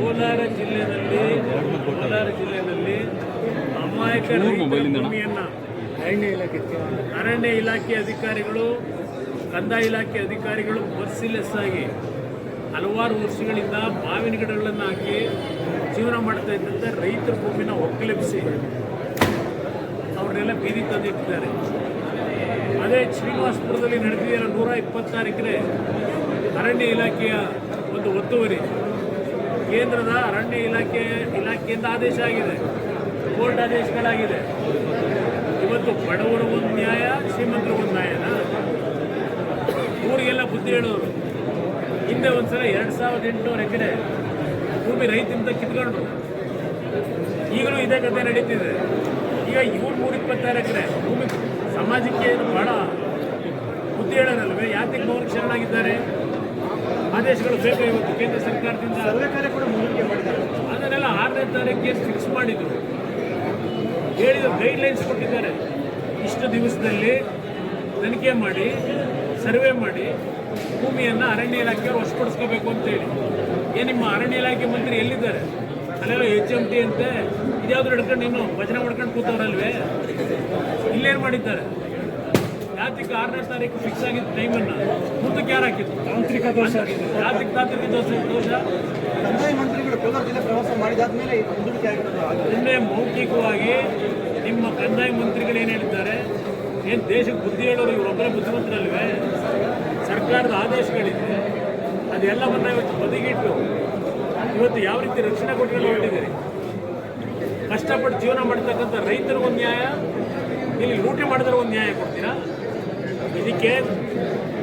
ಕೋಲಾರ ಜಿಲ್ಲೆಯಲ್ಲಿ ಕೋಲಾರ ಜಿಲ್ಲೆಯಲ್ಲಿ ಅಮಾಯಕ ಅರಣ್ಯ ಭೂಮಿಯನ್ನ ಅರಣ್ಯ ಇಲಾಖೆ ಅಧಿಕಾರಿಗಳು ಕಂದಾಯ ಇಲಾಖೆ ಅಧಿಕಾರಿಗಳು ಮರ್ಸಿಲೆಸ್ ಆಗಿ ಹಲವಾರು ವರ್ಷಗಳಿಂದ ಮಾವಿನ ಗಿಡಗಳನ್ನು ಹಾಕಿ ಜೀವನ ಮಾಡ್ತಾ ಇದ್ದಂತೆ ರೈತರ ಭೂಮಿನ ಒಕ್ಕಲೆಬ್ಬಿಸಿ ಅವ್ರನ್ನೆಲ್ಲ ಬೀದಿ ತಂದಿಟ್ಟಿದ್ದಾರೆ. ಅದೇ ಶ್ರೀನಿವಾಸಪುರದಲ್ಲಿ ನಡೆದಿದೆ ನೂರ ಇಪ್ಪತ್ತಾರು ಎಕರೆ ಅರಣ್ಯ ಇಲಾಖೆಯ ಒಂದು ಒತ್ತುವರಿ. ಕೇಂದ್ರದ ಅರಣ್ಯ ಇಲಾಖೆ ಇಲಾಖೆಯಿಂದ ಆದೇಶ ಆಗಿದೆ. ಕೋರ್ಟ್ ಆದೇಶಗಳಾಗಿದೆ. ಇವತ್ತು ಬಡವರು ಒಂದು ನ್ಯಾಯ, ಶ್ರೀಮಂತರು ಒಂದು ನ್ಯಾಯನ? ಊರಿಗೆಲ್ಲ ಬುದ್ಧಿ ಹೇಳೋರು. ಹಿಂದೆ ಒಂದ್ಸಲ ಎರಡು ಸಾವಿರದ ಎಂಟುನೂರು ಎಕರೆ ಭೂಮಿ ರೈತಿಂದ ಕಿತ್ಕೊಂಡ್ರು. ಈಗಲೂ ಇದೇ ಕಥೆ ನಡೀತಿದೆ. ಈಗ ಇವ್ರು ಮೂರು ಇಪ್ಪತ್ತಾರು ಎಕರೆ ಭೂಮಿ ಸಮಾಜಕ್ಕೆ ಏನು ಬಹಳ ಬುದ್ಧಿ ಹೇಳೋರಲ್ವೇ? ಯಾತಕ್ಕೆ ಮೌನ ಶರಣಾಗಿದ್ದಾರೆ. ಆದೇಶಗಳು ಬೇಕು ಇವತ್ತು ಕೇಂದ್ರ ಸರ್ಕಾರದಿಂದ. ಅದನ್ನೆಲ್ಲ ಆರನೇ ತಾರೀಕಿಗೆ ಫಿಕ್ಸ್ ಮಾಡಿದ್ರು. ಹೇಳಿದ ಗೈಡ್ಲೈನ್ಸ್ ಕೊಟ್ಟಿದ್ದಾರೆ. ಇಷ್ಟು ದಿವಸದಲ್ಲಿ ತನಿಖೆ ಮಾಡಿ, ಸರ್ವೆ ಮಾಡಿ, ಭೂಮಿಯನ್ನು ಅರಣ್ಯ ಇಲಾಖೆಯವರು ವಶಪಡಿಸ್ಕೋಬೇಕು ಅಂತೇಳಿ ಏನು ನಿಮ್ಮ ಅರಣ್ಯ ಇಲಾಖೆ ಮಂತ್ರಿ ಎಲ್ಲಿದ್ದಾರೆ? ಅಲ್ಲೆಲ್ಲ ಎಚ್ ಎಂ ಟಿ ಅಂತೆ. ಇದ್ಯಾವ್ದು ಹಿಡ್ಕೊಂಡು ಇನ್ನು ಭಜನೆ ಮಾಡ್ಕೊಂಡು ಕೂತವ್ರಲ್ವೇ? ಇಲ್ಲೇನು ಮಾಡಿದ್ದಾರೆ? ಯಾತಿಗೆ ಆರನೇ ತಾರೀಕು ಫಿಕ್ಸ್ ಆಗಿದ್ದ ಟೈಮನ್ನು ಮುಂದಕ್ಕೆ ಯಾರು ಹಾಕಿದ್ರು? ತಾಂತ್ರಿಕ ದೋಷ. ಯಾತಿಗೆ ತಾಂತ್ರಿಕ ದೋಷ ದೋಷ. ಕಂದಾಯ ಮಂತ್ರಿಗಳು ಕೋಲಾರ ಜಿಲ್ಲೆ ಪ್ರವಾಸ ಮಾಡಿದಾದ್ಮೇಲೆ ಇದು ಮುಂದೂಡಿಕೆ ಆಗಿರೋದು ನಿನ್ನೆ ಮೌಖಿಕವಾಗಿ ನಿಮ್ಮ ಕಂದಾಯ ಮಂತ್ರಿಗಳು ಏನು ಹೇಳಿದ್ದಾರೆ? ಏನು ದೇಶಕ್ಕೆ ಬುದ್ಧಿ ಹೇಳೋರು ಇವರೊಬ್ಬರೇ ಬುದ್ಧಿವಂತರಲ್ವೇ ಸರ್ಕಾರದ ಆದೇಶಗಳಿದೆ ಅದೆಲ್ಲವನ್ನ ಇವತ್ತು ಬದಿಗಿಟ್ಟು ಇವತ್ತು ಯಾವ ರೀತಿ ರಕ್ಷಣೆ ಕೊಟ್ಕೊಂಡು ಹೊರಟಿದ್ದೀರಿ ಕಷ್ಟಪಟ್ಟು ಜೀವನ ಮಾಡ್ತಕ್ಕಂಥ ರೈತರಿಗೊಂದು ನ್ಯಾಯ ಇಲ್ಲಿ ಲೂಟಿ ಮಾಡಿದ್ರೆ ಒಂದು ನ್ಯಾಯ ಕೊಡ್ತೀರಾ? ಇದಕ್ಕೆ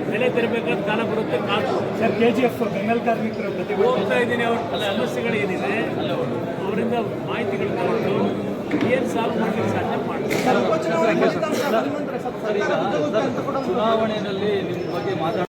ಬೆಲೆ ತೆರಬೇಕಾದ ಕಾಲ ಬರುತ್ತೆ ಕಾದು. ಸರ್ ಕೆ ಜಿ ಎಫ್ ಬೆಂಗಲ್ ಕಾರ್ಮಿಕರ ಪ್ರತಿ ಹೋಗ್ತಾ ಇದ್ದೀನಿ ಅವ್ರ. ಸಮಸ್ಯೆಗಳು ಏನಿದೆ? ಅವರಿಂದ ಮಾಹಿತಿಗಳು ತಗೊಂಡು ಏನು ಸಾಲ್ವ್ ಮಾಡಲಿಕ್ಕೆ ಸಾಧ್ಯ ಒಂದು ಚುನಾವಣೆಯಲ್ಲಿ ನಿಮ್ಮ ಬಗ್ಗೆ ಮಾತಾಡ